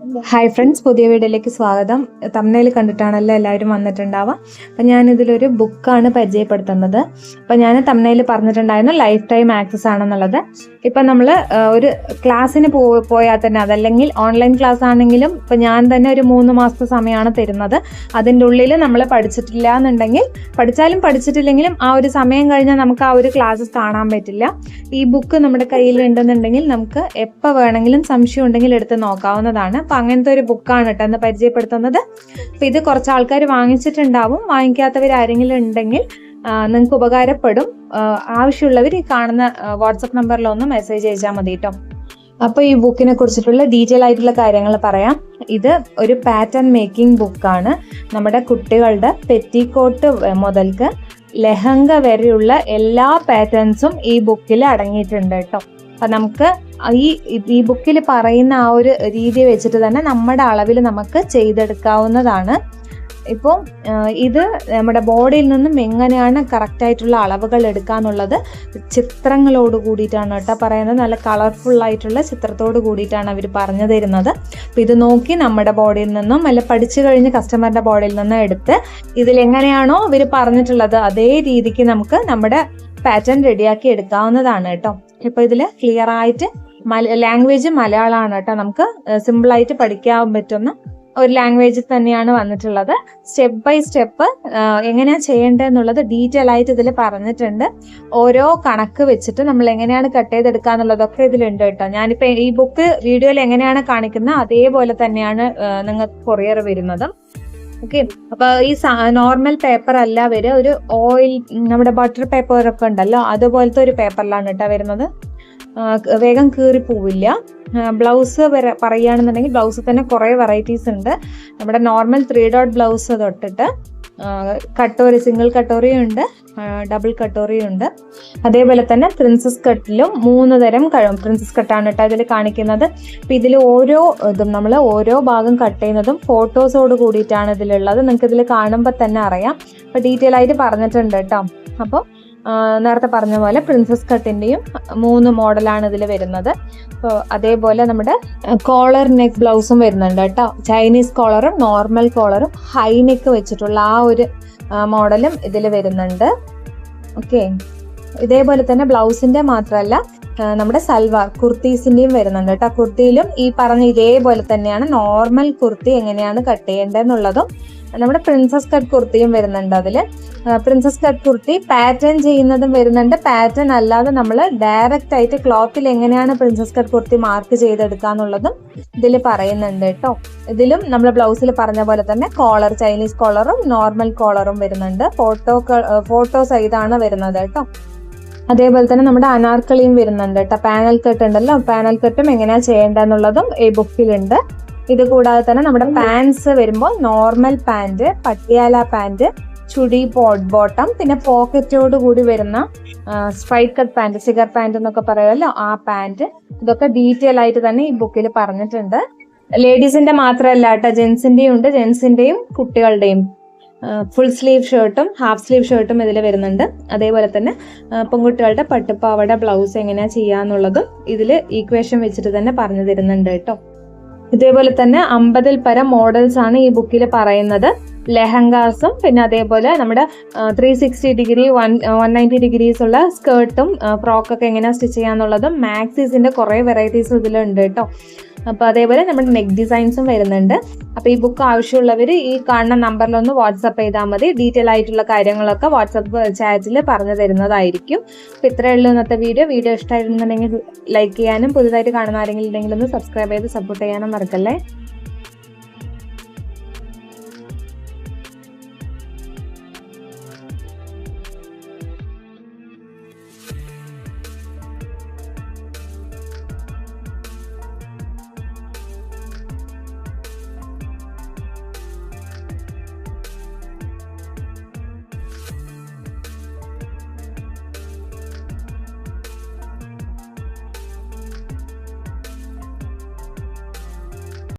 Hi friends പുതിയ വീഡിയോയിലേക്ക് സ്വാഗതം. തമ്മയിൽ കണ്ടിട്ടാണല്ലോ എല്ലാവരും വന്നിട്ടുണ്ടാവുക. അപ്പം ഞാനിതിലൊരു ബുക്കാണ് പരിചയപ്പെടുത്തുന്നത്. അപ്പം ഞാൻ തമ്മയിൽ പറഞ്ഞിട്ടുണ്ടായിരുന്നു ലൈഫ് ടൈം ആക്സസ് ആണെന്നുള്ളത്. ഇപ്പം നമ്മൾ ഒരു ക്ലാസ്സിന് പോ പോയാൽ തന്നെ അതല്ലെങ്കിൽ ഓൺലൈൻ ക്ലാസ് ആണെങ്കിലും ഇപ്പം ഞാൻ തന്നെ ഒരു മൂന്ന് മാസത്തെ സമയമാണ് തരുന്നത്. അതിന്റെ ഉള്ളിൽ നമ്മൾ പഠിച്ചിട്ടില്ല എന്നുണ്ടെങ്കിൽ പഠിച്ചാലും പഠിച്ചിട്ടില്ലെങ്കിലും ആ ഒരു സമയം കഴിഞ്ഞാൽ നമുക്ക് ആ ഒരു ക്ലാസ്സസ് കാണാൻ പറ്റില്ല. ഈ ബുക്ക് നമ്മുടെ കയ്യിൽ ഉണ്ടെന്നുണ്ടെങ്കിൽ നമുക്ക് എപ്പോൾ വേണമെങ്കിലും സംശയം ഉണ്ടെങ്കിൽ എടുത്ത് നോക്കാവുന്നതാണ്. അപ്പം അങ്ങനത്തെ ഒരു ബുക്കാണ് കേട്ടോ എന്ന് പരിചയപ്പെടുത്തുന്നത്. അപ്പോൾ ഇത് കുറച്ച് ആൾക്കാർ വാങ്ങിച്ചിട്ടുണ്ടാവും. വാങ്ങിക്കാത്തവർ ആരെങ്കിലും ഉണ്ടെങ്കിൽ നിങ്ങൾക്ക് ഉപകാരപ്പെടും. ആവശ്യമുള്ളവർ ഈ കാണുന്ന വാട്സപ്പ് നമ്പറിലൊന്ന് മെസ്സേജ് അയച്ചാൽ മതി കേട്ടോ. അപ്പോൾ ഈ ബുക്കിനെ കുറിച്ചിട്ടുള്ള ഡീറ്റെയിൽ ആയിട്ടുള്ള കാര്യങ്ങൾ പറയാം. ഇത് ഒരു പാറ്റേൺ മേക്കിംഗ് ബുക്കാണ് നമ്മുടെ കുട്ടികളുടെ പെറ്റിക്കോട്ട് മുതൽക്ക് ലെഹങ്ക വരെയുള്ള എല്ലാ പാറ്റേൺസും ഈ ബുക്കിൽ അടങ്ങിയിട്ടുണ്ട് കേട്ടോ. അപ്പം നമുക്ക് ഈ ഈ ബുക്കിൽ പറയുന്ന ആ ഒരു രീതി വെച്ചിട്ട് തന്നെ നമ്മുടെ അളവിൽ നമുക്ക് ചെയ്തെടുക്കാവുന്നതാണ്. ഇപ്പോൾ ഇത് നമ്മുടെ ബോഡിയിൽ നിന്നും എങ്ങനെയാണ് കറക്റ്റായിട്ടുള്ള അളവുകൾ എടുക്കാന്നുള്ളത് ചിത്രങ്ങളോട് കൂടിയിട്ടാണ് കേട്ടോ പറയുന്നത്. നല്ല കളർഫുൾ ആയിട്ടുള്ള ചിത്രത്തോട് കൂടിയിട്ടാണ് അവർ പറഞ്ഞു തരുന്നത്. അപ്പോൾ ഇത് നോക്കി നമ്മുടെ ബോഡിയിൽ നിന്നും അല്ല പഠിച്ചു കഴിഞ്ഞ് കസ്റ്റമറിന്റെ ബോഡിയിൽ നിന്നും എടുത്ത് ഇതിൽ എങ്ങനെയാണോ അവർ പറഞ്ഞിട്ടുള്ളത് അതേ രീതിക്ക് നമുക്ക് നമ്മുടെ പാറ്റേൺ റെഡിയാക്കി എടുക്കാവുന്നതാണ് കേട്ടോ. ഇപ്പോൾ ഇതിൽ ക്ലിയർ ആയിട്ട് ലാംഗ്വേജ് മലയാളമാണ് കേട്ടോ. നമുക്ക് സിമ്പിൾ ആയിട്ട് പഠിക്കാൻ പറ്റുന്ന ഒരു ലാംഗ്വേജ് തന്നെയാണ് വന്നിട്ടുള്ളത്. സ്റ്റെപ്പ് ബൈ സ്റ്റെപ്പ് എങ്ങനെയാണ് ചെയ്യേണ്ടതെന്നുള്ളത് ഡീറ്റെയിൽ ആയിട്ട് ഇതിൽ പറഞ്ഞിട്ടുണ്ട്. ഓരോ കണക്ക് വെച്ചിട്ട് നമ്മൾ എങ്ങനെയാണ് കട്ട് ചെയ്തെടുക്കുക എന്നുള്ളതൊക്കെ ഇതിലുണ്ട് കേട്ടോ. ഞാനിപ്പോൾ ഈ ബുക്ക് വീഡിയോയിൽ എങ്ങനെയാണ് കാണിക്കുന്നത് അതേപോലെ തന്നെയാണ് നിങ്ങൾക്ക് കൊറിയർ വരുന്നത്. ഓക്കെ അപ്പൊ ഈ നോർമൽ പേപ്പർ അല്ല അവർ ഒരു ഓയിൽ നമ്മുടെ ബട്ടർ പേപ്പർ ഒക്കെ ഉണ്ടല്ലോ അതുപോലത്തെ ഒരു പേപ്പറിലാണ് കേട്ടോ വരുന്നത്. വേഗം കീറി പോവില്ല. ബ്ലൗസ് വരെ പറയുകയാണെന്നുണ്ടെങ്കിൽ ബ്ലൗസ് തന്നെ കുറേ വെറൈറ്റീസ് ഉണ്ട്. നമ്മുടെ നോർമൽ ത്രീ ഡോട്ട് ബ്ലൗസ് തൊട്ടിട്ട് കട്ടോറി സിംഗിൾ കട്ടോറിയും ഉണ്ട് ഡബിൾ കട്ടോറിയും ഉണ്ട് അതേപോലെ തന്നെ പ്രിൻസസ് കട്ടിലും മൂന്ന് തരം പ്രിൻസസ് കട്ടാണ് കേട്ടോ ഇതിൽ കാണിക്കുന്നത്. അപ്പം ഇതിൽ ഓരോ ഇതും നമ്മൾ ഓരോ ഭാഗം കട്ട് ചെയ്യുന്നതും ഫോട്ടോസോട് കൂടിയിട്ടാണ് ഇതിലുള്ളത്. നിങ്ങൾക്ക് ഇതിൽ കാണുമ്പോൾ തന്നെ അറിയാം. അപ്പോൾ ഡീറ്റെയിൽ ആയിട്ട് പറഞ്ഞിട്ടുണ്ട് കേട്ടോ അപ്പോൾ നേരത്തെ പറഞ്ഞ പോലെ പ്രിൻസസ് കട്ടിന്റെയും മൂന്ന് മോഡലാണ് ഇതിൽ വരുന്നത്. അപ്പോൾ അതേപോലെ നമ്മുടെ കോളർ നെക്ക് ബ്ലൗസും വരുന്നുണ്ട് കേട്ടോ. ചൈനീസ് കോളറും നോർമൽ കോളറും ഹൈ നെക്ക് വെച്ചിട്ടുള്ള ആ ഒരു മോഡലും ഇതിൽ വരുന്നുണ്ട്. ഓക്കെ ഇതേപോലെ തന്നെ ബ്ലൗസിന്റെ മാത്രമല്ല നമ്മുടെ സൽവാർ കുർത്തീസിന്റെയും വരുന്നുണ്ട് കേട്ടോ. കുർത്തിയിലും ഈ പറഞ്ഞ ഇതേപോലെ തന്നെയാണ്. നോർമൽ കുർത്തി എങ്ങനെയാണ് കട്ട് ചെയ്യേണ്ടതെന്നുള്ളതും നമ്മുടെ പ്രിൻസസ് കട്ട് കുർത്തിയും വരുന്നുണ്ട് അതിൽ പ്രിൻസസ് കട്ട് കുർത്തി പാറ്റേൺ ചെയ്യുന്നതും വരുന്നുണ്ട്. പാറ്റേൺ അല്ലാതെ നമ്മൾ ഡയറക്റ്റ് ആയിട്ട് ക്ലോത്തിൽ എങ്ങനെയാണ് പ്രിൻസസ് കട്ട് കുർത്തി മാർക്ക് ചെയ്തെടുക്കുക എന്നുള്ളതും ഇതിൽ പറയുന്നുണ്ട് കേട്ടോ. ഇതിലും നമ്മൾ ബ്ലൗസിൽ പറഞ്ഞ പോലെ തന്നെ കോളർ ചൈനീസ് കോളറും നോർമൽ കോളറും വരുന്നുണ്ട്. ഫോട്ടോ ഫോട്ടോ സൈതാണ് വരുന്നത് കേട്ടോ. അതേപോലെ തന്നെ നമ്മുടെ അനാർക്കളിയും വരുന്നുണ്ട് കേട്ടോ. പാനൽ കട്ട് ഉണ്ടല്ലോ. പാനൽ കട്ടും എങ്ങനെയാ ചെയ്യേണ്ടതെന്നുള്ളതും ഈ ബുക്കിലുണ്ട്. ഇത് കൂടാതെ തന്നെ നമ്മുടെ പാൻസ് വരുമ്പോൾ നോർമൽ പാന്റ് പട്ടിയാല പാന്റ് ചുടി പോട്ട് ബോട്ടം പിന്നെ പോക്കറ്റോട് കൂടി വരുന്ന straight cut pant cigar pant എന്നൊക്കെ പറയുമല്ലോ ആ പാന്റ് ഇതൊക്കെ ഡീറ്റെയിൽ ആയിട്ട് തന്നെ ഈ ബുക്കിൽ പറഞ്ഞിട്ടുണ്ട്. ലേഡീസിന്റെ മാത്രമല്ല കേട്ടോ ജെൻസിന്റെയും ഉണ്ട്. ജെൻസിന്റെയും കുട്ടികളുടെയും ഫുൾ സ്ലീവ് ഷർട്ടും ഹാഫ് സ്ലീവ് ഷർട്ടും ഇതിൽ വരുന്നുണ്ട്. അതേപോലെ തന്നെ പെൺകുട്ടികളുടെ പട്ടുപ്പാവട ബ്ലൗസ് എങ്ങനെയാണ് ചെയ്യാന്നുള്ളതും ഇതിൽ ഈക്വേഷൻ വെച്ചിട്ട് തന്നെ പറഞ്ഞു തരുന്നുണ്ട് കേട്ടോ. ഇതേപോലെ തന്നെ അമ്പതിൽ പരം മോഡൽസ് ആണ് ഈ ബുക്കിൽ പറയുന്നത്. ലെഹങ്കാസും പിന്നെ അതേപോലെ നമ്മുടെ three sixty degree one one ninety degrees ഉള്ള സ്കേർട്ടും ഫ്രോക്കൊക്കെ എങ്ങനെയാണ് സ്റ്റിച്ച് ചെയ്യാന്നുള്ളതും മാക്സീസിന്റെ കുറേ വെറൈറ്റീസും ഇതിലുണ്ട് കേട്ടോ. അപ്പോൾ അതേപോലെ നമ്മുടെ നെക്ക് ഡിസൈൻസും വരുന്നുണ്ട്. അപ്പോൾ ഈ ബുക്ക് ആവശ്യമുള്ളവർ ഈ കാണുന്ന നമ്പറിലൊന്ന് വാട്സപ്പ് ചെയ്താൽ മതി. ഡീറ്റെയിൽ ആയിട്ടുള്ള കാര്യങ്ങളൊക്കെ വാട്സപ്പ് ചാറ്റിൽ പറഞ്ഞു തരുന്നതായിരിക്കും. അപ്പോൾ ഇത്രയേ ഉള്ളൂ ഇന്നത്തെ വീഡിയോ വീഡിയോ ഇഷ്ടമായിരുന്നുണ്ടെങ്കിൽ ലൈക്ക് ചെയ്യാനും പുതുതായിട്ട് കാണുന്ന ആരെങ്കിലും ഉണ്ടെങ്കിൽ ഒന്ന് സബ്സ്ക്രൈബ് ചെയ്ത് സപ്പോർട്ട് ചെയ്യാനും മറക്കല്ലേ?